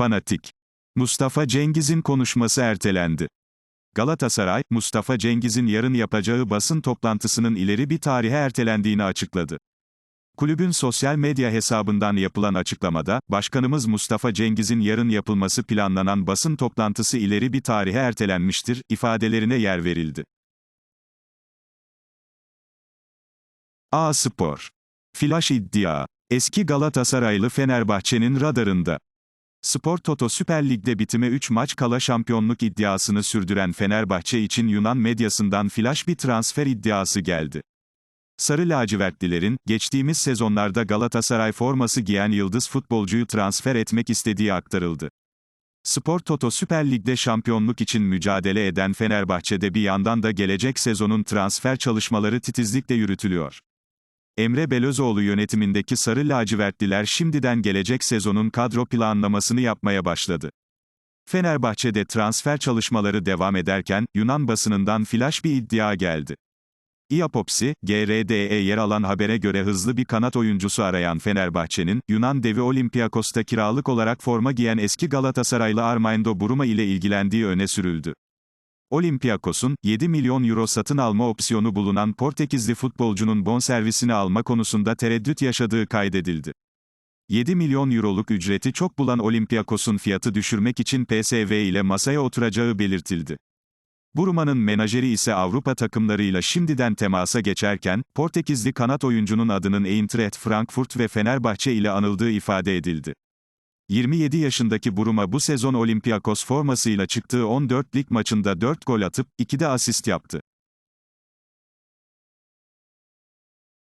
Fanatik. Mustafa Cengiz'in konuşması ertelendi. Galatasaray, Mustafa Cengiz'in yarın yapacağı basın toplantısının ileri bir tarihe ertelendiğini açıkladı. Kulübün sosyal medya hesabından yapılan açıklamada, Başkanımız Mustafa Cengiz'in yarın yapılması planlanan basın toplantısı ileri bir tarihe ertelenmiştir, ifadelerine yer verildi. A Spor. Flash iddia. Eski Galatasaraylı Fenerbahçe'nin radarında. Spor Toto Süper Lig'de bitime 3 maç kala şampiyonluk iddiasını sürdüren Fenerbahçe için Yunan medyasından flash bir transfer iddiası geldi. Sarı lacivertlilerin, geçtiğimiz sezonlarda Galatasaray forması giyen yıldız futbolcuyu transfer etmek istediği aktarıldı. Spor Toto Süper Lig'de şampiyonluk için mücadele eden Fenerbahçe'de bir yandan da gelecek sezonun transfer çalışmaları titizlikle yürütülüyor. Emre Belözoğlu yönetimindeki Sarı lacivertliler şimdiden gelecek sezonun kadro planlamasını yapmaya başladı. Fenerbahçe'de transfer çalışmaları devam ederken, Yunan basınından flash bir iddia geldi. İAPOPS'i, GRD'ye yer alan habere göre hızlı bir kanat oyuncusu arayan Fenerbahçe'nin, Yunan devi Olympiakos'ta kiralık olarak forma giyen eski Galatasaraylı Armando Buruma ile ilgilendiği öne sürüldü. Olympiakos'un, 7 milyon euro satın alma opsiyonu bulunan Portekizli futbolcunun bonservisini alma konusunda tereddüt yaşadığı kaydedildi. 7 milyon euroluk ücreti çok bulan Olympiakos'un fiyatı düşürmek için PSV ile masaya oturacağı belirtildi. Buruma'nın menajeri ise Avrupa takımlarıyla şimdiden temasa geçerken, Portekizli kanat oyuncunun adının Eintracht Frankfurt ve Fenerbahçe ile anıldığı ifade edildi. 27 yaşındaki Buruma bu sezon Olympiakos formasıyla çıktığı 14 lig maçında 4 gol atıp, 2 de asist yaptı.